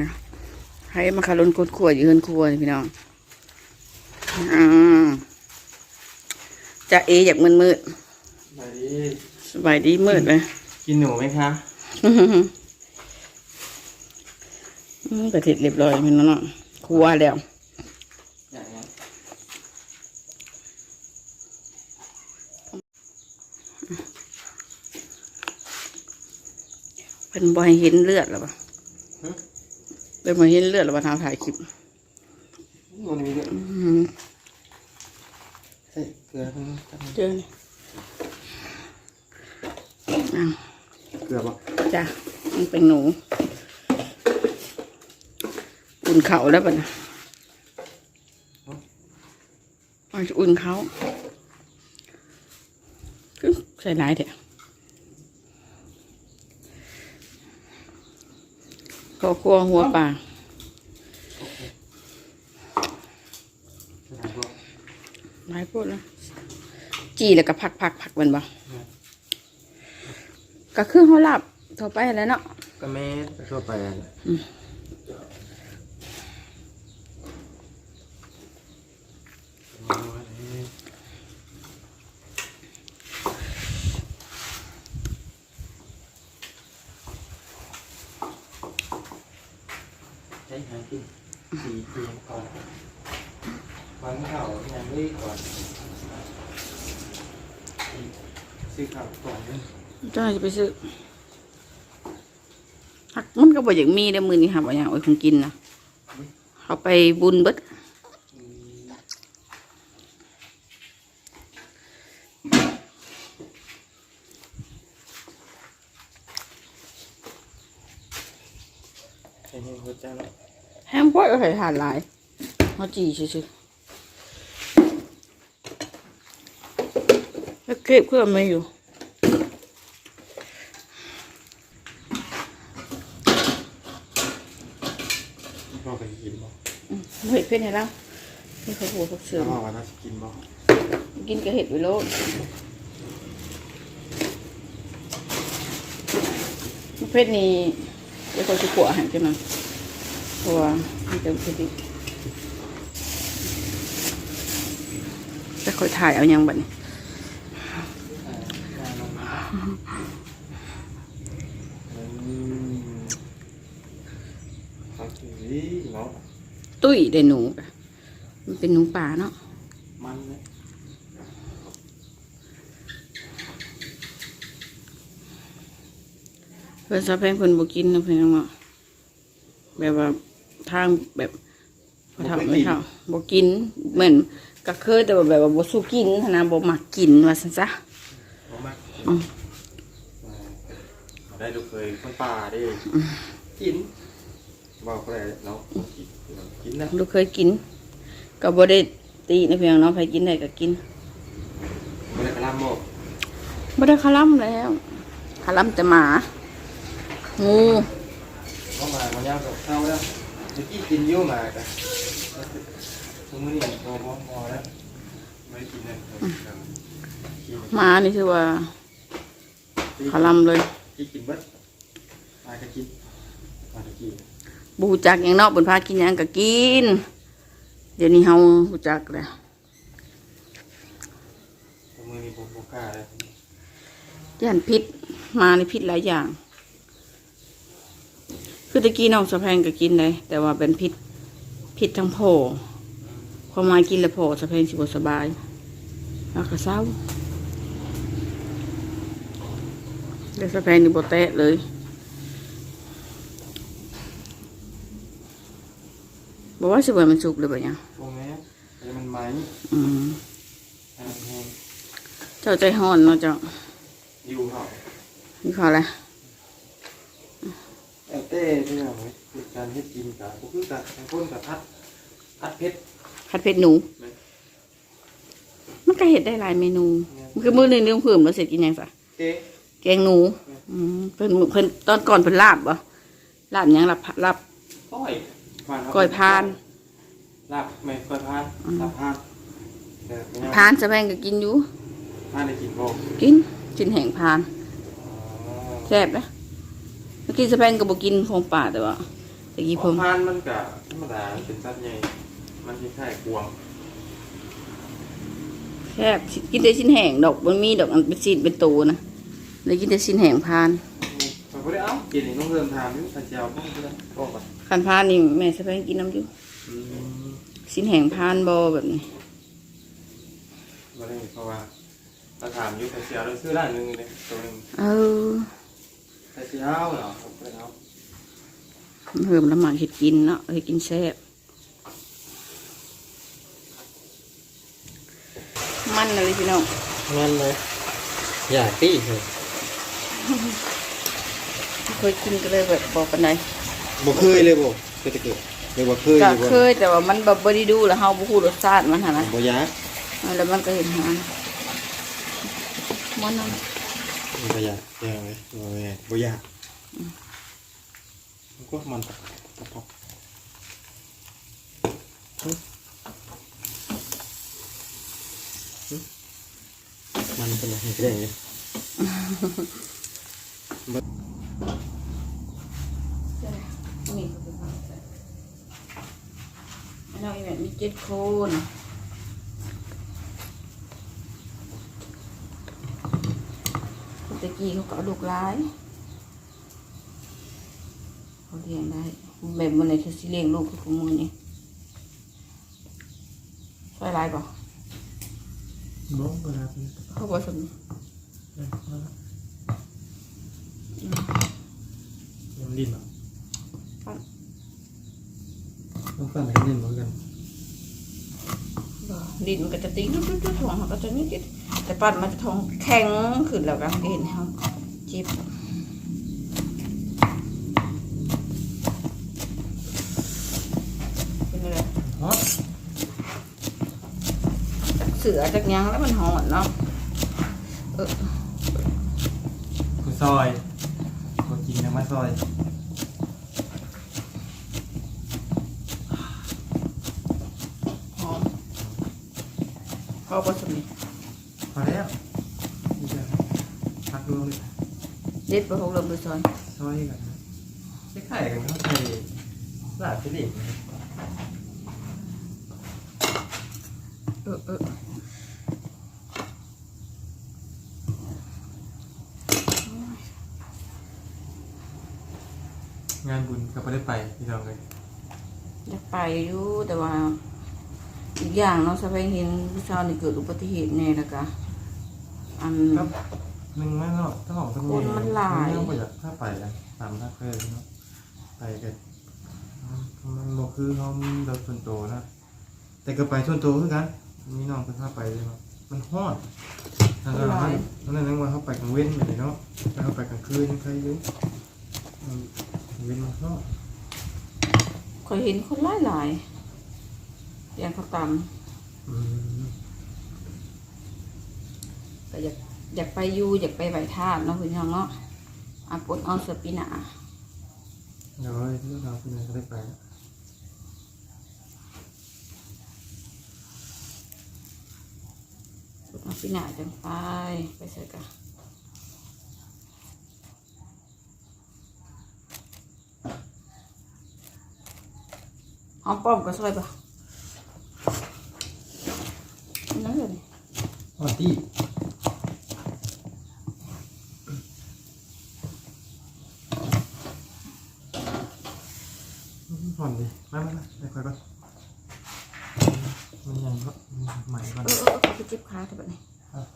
นะให้มาคารุนกดขวดอยู่เฮือนครัวนี่พี่น้องอ่าจะเออยากมืดมืดไหนดิๆสบายดีมืดเลยกินหนูไหมคะอืมกระเทียมเรียบร้อยพี่น้องเนาะครัวแล้วอย่างนี้นเป็นบอยเห็นเลือดหรอปะ เป็นบอยเห็นเลือดหรอปะทางถ่ายคลิปวันนี้ด้วยอืมใส่เกลือทั้งทั้งเจอนี่อ้าวเกลือบ่จ้ะมันเป็นหนู อุ่นเขาแล้วปะนะเอาอุ่นเขาคือใส่หลายเถอะ ข้าวคั่วหัวปลาใส่พวกหลายพูดแล้วจีแล้วก็พักพักพักมันบ่ก็คือเขาหลับทั่วไปแล้วเนาะก็แม่ไปทั่วไป อะอืมใช้หางกินสีเทียงก่อนฟังข่าวอย่างนี้ก่อนซื้อข่าวก่อนนึงเจ้าจะไปซื้อหักมันก็บ่อย่างมีได้อมือนี้ค่ะบ่อย่างโอ้ยคงกินนะเขาไปบุญเบิด ใช้เงินหัวใจแล้ว แฮ มพอดก็ใส่ถ่านหลายเขาจีซื่อๆแล้วเก็บเครื่องมาอยู่พ่อไปกินบ่เห็ดเพื่อนให้เรานี่เขาหัวเขาเสือพ่อว่าน่าจะกินบ่กินกับเห็ดวิโรจน์เพศนี้เดี๋ยวเขาจะขวอาหารขึ้นมา เพราะว่ามันจะพอดีจะคอยถ่ายเอายังบัดนี้ครับนี่เนาะตุ้ยได้หนูกะมันเป็นหนูป่าเนาะมันเนี่ยเพื่อนซาแพงเพิ่นบ่กินนะเพื่อนเนาะแบบว่า ทางแบบพอทำไม่เท่าบ่กินเหมือนก็เคยแต่ว่าแบบว่าบ่สู้กินหั้นนะบ่มักกินว่าซั่นซะบ่มากอืมมาได้ลูกเคยคนป่าดิกินบอกอะไรเนาะกินกินนะลูกเคยกินก็บ่ได้ตีนะเพียงเนาะใครกินได้ก็กินไม่ได้กระลำบอกบ่ได้คาล่ำแล้วคาล่ำแต่หมางูเข้ามามันยากกับข้าวแล้วเมื่อกี้กินเยอะมากอะทุกมื้อนี้พอพอพอแล้วไม่ได้กินเลยหมานี่คือว่าคาล่ำเลยกินกินเบิดมาก็กินมาก็กินบฮูจักหยังเนาะเพิ่นพากินหยังก็กิน เดี๋ยวนี้เฮาฮู้จักแล้วทุกมื้อนี้ผมบ่กล้าเลยย่านพิษมาในพิษหลายอย่าง คือตะกี้น้องสะแพงก็กินเลยแต่ว่าเป็นพิษพิษทั้งโผพอมากินแล้วโผสะแพงสิบ่สบายแล้วก็เศร้าเดี๋ยวสะแพงนี่บ่แตะเลยบอกว่าสิบ่ให้มันสุกเลยบ่เนี่ยงโอ้แม่ไอ้มันไหมอืมให้มันแห้งเจ้าใจห้อนเนาะเจ้าอยู่เหรอนี่ขออะไร แต่เต้ที่ไหนคือการเฮ็ดกินกับก็คือกับทางคนกับพัดพัดเพชร ผัดเผ็ดหนูไหมมันก็เห็ดได้หลายเมนูมันคือมื้อหนึงเรื่องเพิ่มแล้วเสร็จกินหยังซะเต้แกงหนู อืมเพิ่นเพิ่นตอนก่อนเพิ่นลาบบ่ลาบหยังลาบลาบ ก้อยพานครับก้อยพาน ลาบแม่ก้อยพานลาบพานเดี๋ยวไม่เอาพานสะแพงก็กินอยู่ พานได้กินบ่กินกินแห้งพานอ๋อแซ่บนะ เมื่อกี้สะแพงก็บ่กินของป่าแต่ว่าตะกี้ผมพานมันก็ธรรมดามันเป็นสัตว์ใหญ่ มันคล้ายๆกวางแซ่บกินแต่ชิ้นแห้งดอกมันมีดอกอันเป็นซีดเป็นตูนะเลยกินแต่ชิ้นแห้งพานผมก็ได้เอ้ากินนี่ต้องเริ่มทานนี่ตาเจียวพ่อก็ได้บอกก่อนคันพานนี่แม่สะไปกินน้ำอยู่อืมชิ้นแห้งพานบอแบบนี้มาได้เพราะว่าเราถามอยุคตาเจียวเราซื้อร้านหนึงเลยตัวหนึงเออ ตาเจียวเหรอผมก็เอาเพิ่มน้ำมันเห็ดกินเนาะเห็ดกินแซ่บมันอะไรพี่น้องงั้นเลย อยากตีเลยเคยกินก็เลยแบบบอกกันไดบ่เคยเลยบ่เคยจะเกิดเรียกว่าเคยอก็ยู่บ่เคยแต่ว่ามันแบบบ่ได้ดูแล้วเฮาบ่ฮู้รสชาติมันหั่นนะบ่อยากแล้วมันก็เห็นหานมันนั่น บ่อยากเดี๋ยวเลยบ่อยากบ่อยากมันก็มันปอกปอกมันเป็นอะไรแดงเนี่ก็เป็นของแซ่บอันนั้นอีแบบมีเจ็ดโคนตะ กี้เขาก็เอาลูกหลายเขาเลี้ยงได้แบบมันไหนคือสิเลี้ยงลูกคือของมือนี่ใส่หลายป่ะบ่บ่ได้เขาบอกสมยังดิ้นเหรอ ปั้น ต้องปั้นให้ดิ้นเหมือนกัน บ่ดินมัน ก็จะตีดุ๊ดๆๆท้องเขาก็จะนิดๆแต่ปั้นมันจะท้องแข็งขึ้นแล้วก็เห็นเขาเจ็บเป็นอะไรฮอตจากเสือจากหยังแล้วมันหอนเนาะเออกูซอยกูกินยังมาซอย หอมพ อผสมนี่พอแล้วนี่จะพักรวมเลยเด็ดไปหกลมไปซอยซอยกันนะคล้ายๆกันเขาใส่ลาบฟิลิปเออเอองานบุญก็ไม่ได้ไปพี่น้องเลยอยากไปอยู่แต่ว่า อีกอย่างเนาะสะเพงเห็นผู้ชายนี่เกิดอุบัติเหตุแน่แล้วก็อัน ครับหนึ่งไม่เนาะต้องออกต้องคนมันหลายยังประหยัดถ้าไปนะตามถ้าเคยเนาะไปกันมันบอกคือเขามีรถส่วนตัวนะแต่ก็ไปส่วนตัวคือกันมีน้องเพิ่นพาไปเลยเนาะมันฮอดทางเราตอนนั้นยังว่าเขาไปกลางเว้นไปเลยเนาะแล้วเขาไปกลางคืนยังใครเลยมันเว้นมันฮอดเคยเห็นคนหลายหลายๆ อย่างเขาตอืมำก็อยากอยากไปอยู่อยากไปไหวธาตุเนาะคุณน้องเนาะอาปนเอาเสอปีหนาเดี๋ยวเรื่องราวเป็นยังไงก็ได้ไปปนเอาปีหนาจังไปไปใส่กันหอมป้อมก็ซอยปะนั่นเลย อ๋อที่ผ่อนดิมามามาไปค่อยก่อนมันยังก็ใหม่ก่อนเออเออเออเขาไปจิบขาเถอะแบบนี้ครับ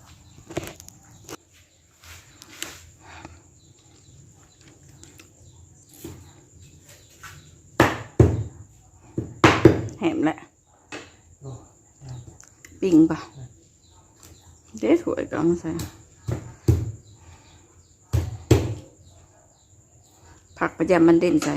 แหมแหละ โอ้ปิ่งปะ เด็ดถวยก็เอามาใส่ผักประจำมันเด่นใส่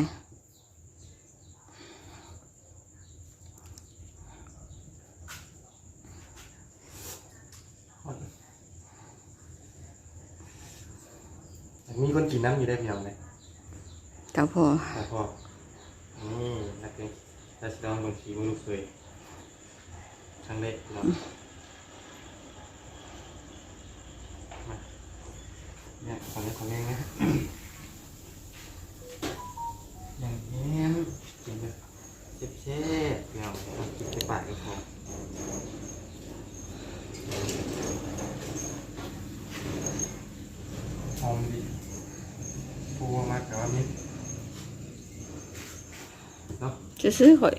มีคนกินน้ำอยู่ได้เพียงเลยเจ้าพอแต่พอนี่นักเรียนราชดอนบางทีมือลูกเคยครั้งแรกเนาะ นี้ของเองนะอย่างนี้กินบเจ็บเชฟเดี๋ยวจิบไปปากอีกคนหอมดีปูมากแต่ว่ามิ้นเนาะจะซื้อหอย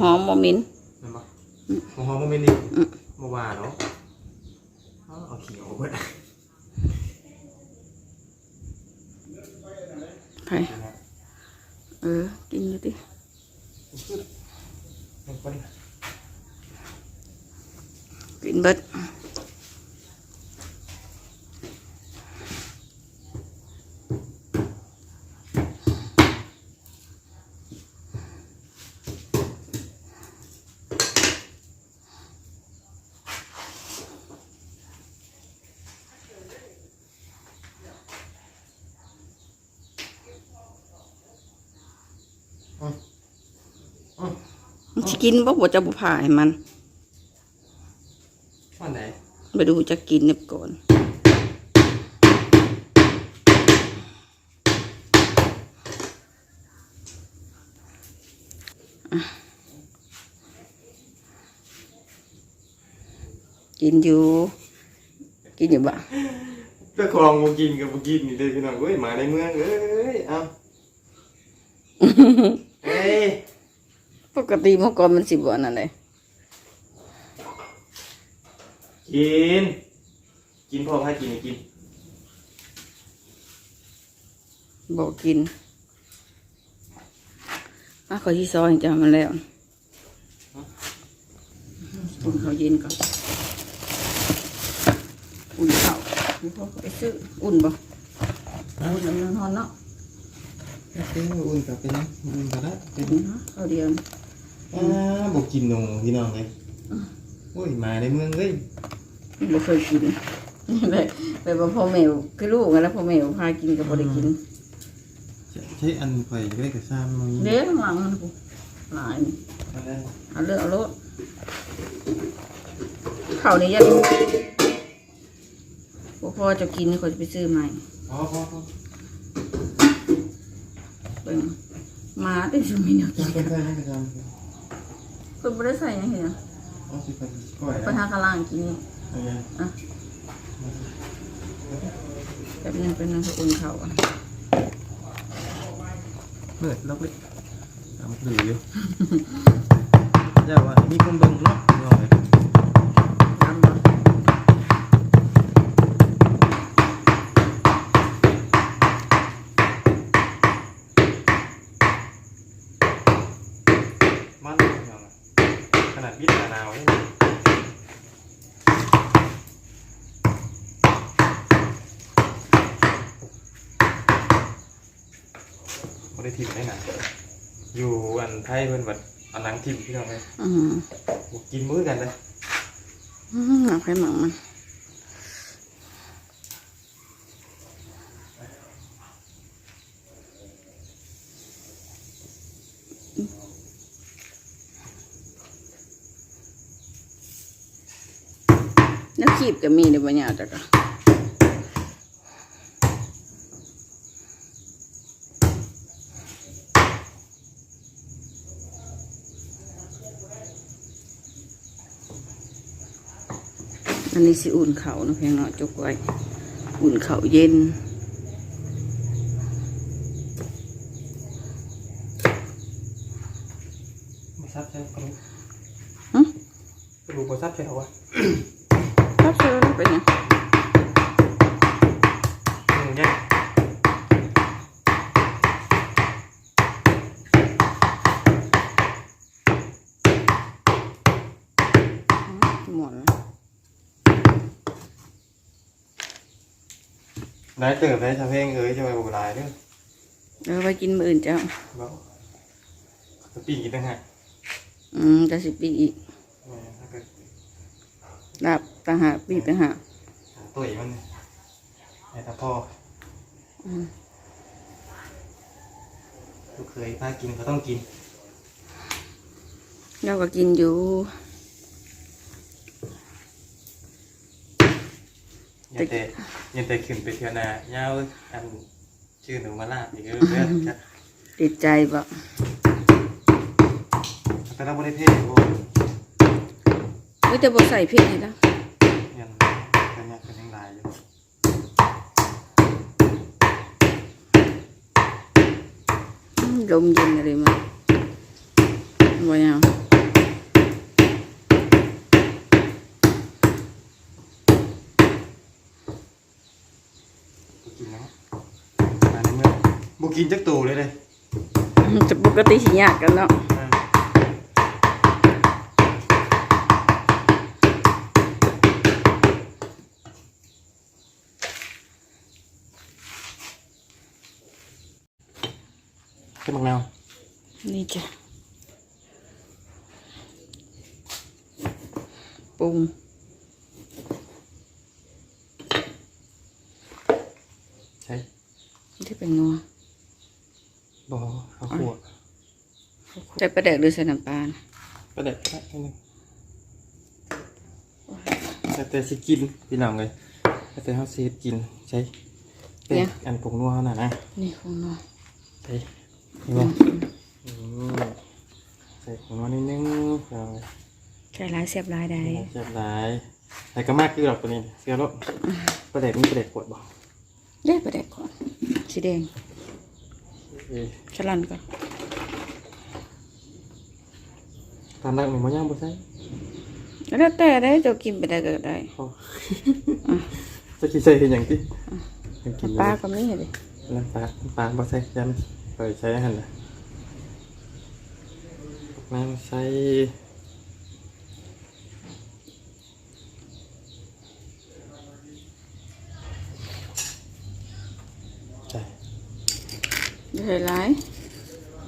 หอมมอมินหอมมอมินอีกเมื่วาเนาะเอาเขียวไป ไผเออ กินอยู่ติมันคนกินเบิด มันสิกินบ่บ่จะบ่พาให้มันวันไหนไปดูจะกินเนบก่อนกินอยู่ กินอยู่บ่ะเพื่อครองบูกินกับบูกินนี่เลยพี่น้องเว้ยมาในเมืองเอ้ย เอาเอ้ยป กติเมื่อก่อนมันสิบ่อันนั่นเลยกิน กินพอให้กินให้กิน บอกกินมาขอที่ซอยจะมันแล้วอุ่นเขาวเย็นก่อนอุ่นข้าวนี่พอไปซื้ออุ่นบ่อุ่นน้ำมันร้อนเนาะเป็นอุ่นกับเป็นอุ่นกับได้เป็น อุ่นเนาะข้าวเดียวอ่าบอกกินนงพี่น้องเลยโอ้ยมาในเมืองเลยบ่เคยกินแบบแบบว่าพ่อแม่คือลูกไงแล้วพ่อแม่พากินก็บ่ได้กินใช้อันไฟได้กับซ้ำมึงเด้ข้างหลังมันกูหลายนี่เอาเลือกเอาโลดข้าวนี่ยันบ่พอจะกินเขาจะไปซื้อใหม่พอพอพอเบิ่งหมาแต่สิมีแนวกินเป็นไปให้กับ ซ้เพิ่นบ่ได้ใส่หยังเห็นหยังำเอาสิไปก่อยไปหากะล่างกินนี่เอาไงแบบนึงเป็นนึงอุ่นข้าวอะเมื่อล็อกเลยตามหรืออยู่เจ้าว่ามีคนเบิ่งเนาะพี่น้องเลย ตามบ่ มันพี่น้องอะ ขนาดบิดหนาวนี่ไม่ได้ทิมได้หนาอยู่อันไทยเพิ่นแบบอันหนังทิมพี่น้องเลยอืมบ่กินมื้อกันเลยอืมเอาไปหมังมัน คีบก็มีในปัญญาจักอะอันนี้สิอุ่นเขานะเพียงเนาะจุกไว้ อุ่นเขาเย็นบ่ซับใช่กระดูกหึกระดูกบ่ซับใช่เหรอวะ ครับเชิญเป็นไง อืมเนี่ย หมดแล้ว นายเติบได้ชาเพลงเอ้ยจะไปบ่หลายเด้อเดี๋ยวไปกินมื้ออื่นเจ้าบ่จะปีกินตั้งหากอืมจะสิปีอีกแม่ถ้าเกิดลาบต่างหากปีกต่างหากหาตุ๋ยมันไอ้ตาพ่ออืมลูกเคยพากินก็ต้องกิน เราก็กินอยู่ ย่าแต่อย่าแต่ขึ้นไปเที่ยวนาเย้าวอันชื่อหนูมาลาบอีกเด้อเด้อจ้ะติดใจบ่แต่เราบ่ได้เพ่โอ้เฮ้ยแต่บ่ใส่พริกให้แล้วยันกันยักกันยังหลายอยู่อืมลมเย็นอะไรมาบ่ยาว กินแล้วมาในเมื่อ บุกินจักตูเลยเลยจะปกติสิยากกันเนาะใช่มังนาวนี่จ้ะปรุงใช่ที่เป็นนัว บอข้าวคั่ว ใส่ปลาแดกหรือใส่น้ำปลานะก็เด็ดแค่นึงแต่แต่สิกินพี่น้องเลยแต่แต่เขาสิกินใช่เป็นอันผงนัวเขาน่ะนะนี่ของนัวใช่นี่บ่อืมใส่ผงนัวนิดนึงเอาใส่ร้ายเสียบร้ายได้เจ็บหลายแต่ก็มากคือหรอกตัวนี้เสียรถประเด็กนี่ประเด็กปวดบ่เด้ปลาแดกก่อนสีแดงเอ้ยฉลันก่อน ตามรักหนึ่งมันย่างบ่ใช่แล้วแต่ได้จะกินไปได้ก็ได้เขาจะกินใส่เห็นอย่างที่ยังกินน้ำปลาก็มีเลยน้ำปลาน้ำปลาบ่ใส่ยันเปิดใช้หันนะน้ำใส่ใช่ใส่ร้าย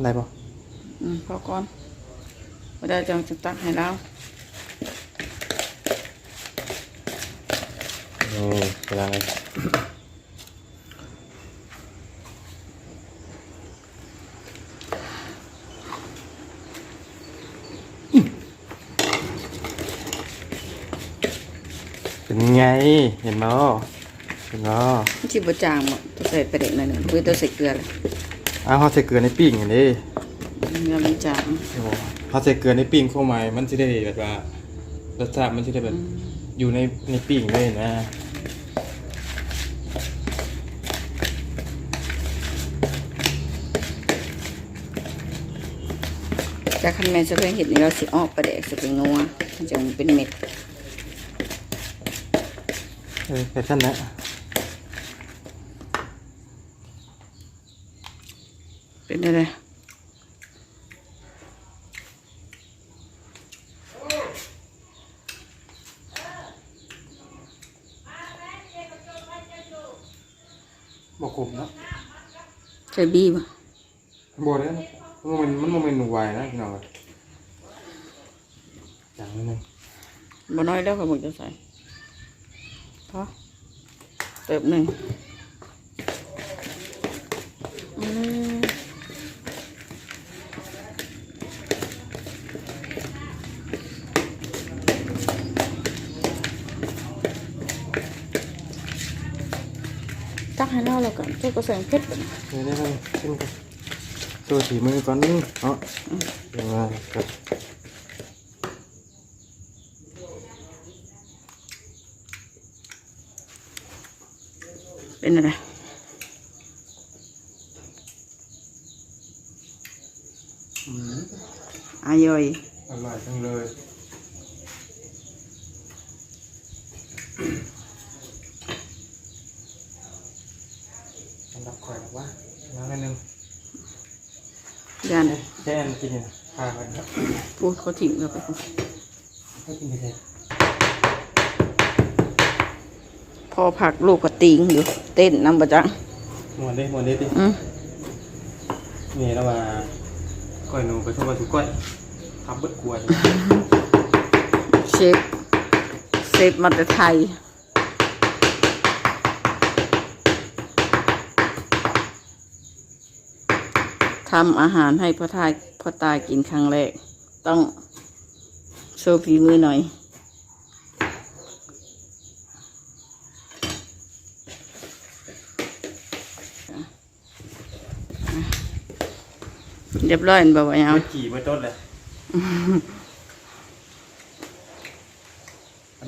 ได้ป่ะอืมพอก่อน พอได้จังจะตักให้เรานี่กำลังเลยเป็นไง เห็นบ่เห็นบ่ที่บะจางหมดตัวใส่ปลาแดกหน่อยหนึ่งเพื่อตัวใส่เกลือเลยอ้าวเขาใส่เกลือในปิ้งอย่างนี้เนื้อมันจาง เขาใส่เกลือในปิ้งเข้ามามันจะได้แบบว่ารสชาติมันจะได้แบบอยู่ในในปิ้งเลยนะจากคันแมนจะเพิ่งเห็นนี่เราสิออกปลาแดกจะเป็นงัวมันจะเป็นเม็ดเออแฟชั่นนะเป็นอะไร บอกขมเนาะ ใส่บีบ่บอกเลยมันมันมันเป็นหนูวายนะพี่น้องอย่างนี้นึงบ่น้อยแล้วก็บอกจะใส่พอเติบหนึ่ง ตักให้เราแล้วกันเจ้าก็ใส่เผ็ดกันเดี๋ยวนี้มันขึ้นกันตัวสีมือก่อนนึงเนาะเดี๋ยวมาครับ เป็นอะไร อืม อายอย อร่อยจังเลยสำหรับข่อยบอกว่าน้ำนิดนึง ยาน แค่นกินเนี่ยพาไปครับพูดเขาถิ่มเราไปพูดให้กินไปเลยพอผักลูกก็ติงอยู่เต้นน้ำประจังหมวนดิหมวนดิดิอืมนี่แล้วว่าก้อยหนูไปชมว่าสุก้อยทับเบิดกลัวจ้ะเชฟเซฟมาแต่ไทยำอาหารให้พ่อทายพ่อตากินครั้งแรก ต้องโชว์ฝีมือหน่อย เรียบร้อยบ่าวเอาเบิดขี่เบิดต้นเลย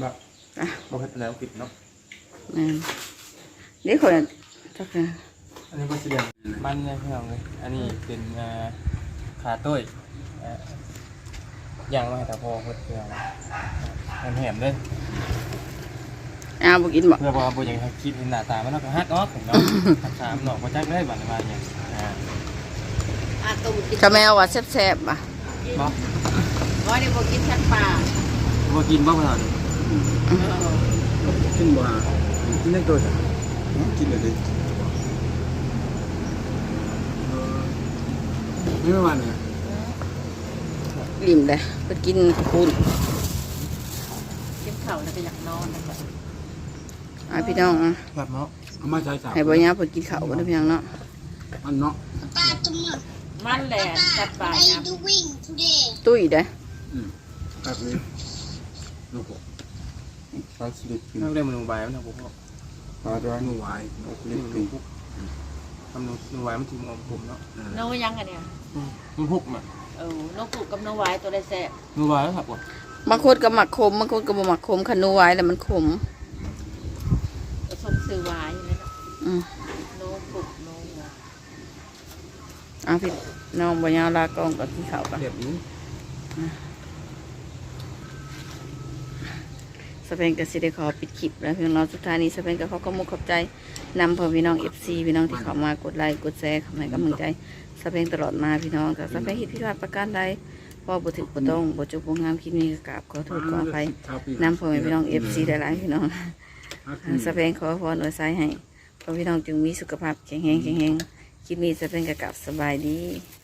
แบบอะบอกให้ไปแล้วปิดเนาะนั่นเดี๋ยวคนทักนะ อันนี้ก็เสียงมันเลยพี่น้องเลยอันนี้เป็นเอ่อขาต้วยเอ่อย่างมาให้ตาพ่อเพื่อเพื่อมันแหมเลยอ้าวบ่กินบ่เพื่อว่าบ่อยากให้คิดเห็นหน้าตามันเนาะก็ฮักออกเนาะทักถามเนาะบ่จักได้บัดนี้ว่าเนี่ยอ่าอาตูกินกะแมวว่าแซ่บๆบ่ะบ่ว่าเดี๋ยวบอกกินชัดปลาบ่กินบ่เพิ่นกินบ่ฮะกินได้ตัวจ้ะกินเลยดิเออ ไม่ว่าเนี่ยลิ่มเลยไปกินข้าวปุ้นกินข้าวแล้วก็อยากนอนแล้วก็อะพี่น้องอะแบบเนาะเอามาใช้จ่ายให้บ่ยาวเพิ่นกินข้าวกันเด้อพี่น้องเนาะมันเนาะมันแหละชัดปลาเนี่ยตุ้ยเด้อแบบนี้ลูกผมปลาสลิดกินนั่งได้มื้อบ่ายมันเนาะพ่อปลาตัวนูหวายนกลินี่ดมันกินพุกทำนูนูไว้มันสิงอมผมเนาะน้องยังกันเนี่ยมันพุกน่ะเออน้องปลูกกับน้องไว้ตัวได้แซ่บนูไว้ครับบ่บางคนก็หมักขมบางคนก็บ่หมักขมคันนูไว้แล้วมันขม ผสมซื้อไว้นี่นะอืมน้องปลูกน้องหัวอะพี่น้องบ่ยาวลากล้องกับกินข้าวกัน เรียบนี้สเปนก็สิได้ขอปิดคลิปแล้วพี่น้องสุดท้ายนี้สเปนก็ขอขอบคุณขอบใจ นำพ่อพี่น้อง FC พี่น้องที่เข้ามากดไลค์กดแชร์เข้ามาให้กำลังใจสเปนตลอดมาพี่น้องแต่สเปนเฮ็ดผิดพลาดประการใดว่าบ่ถึกบ่ต้องบ่จบบ่งามคลิปนี้ก็กราบขอโทษขออภัยนำพ่อแม่พี่น้อง FC หลายๆพี่น้องสเปนขอพรอวยไซให้พ่อพี่น้องจึงมีสุขภาพแข็งแรงแข็งแรงคลิปนี้สเปนก็กลับสบายดีส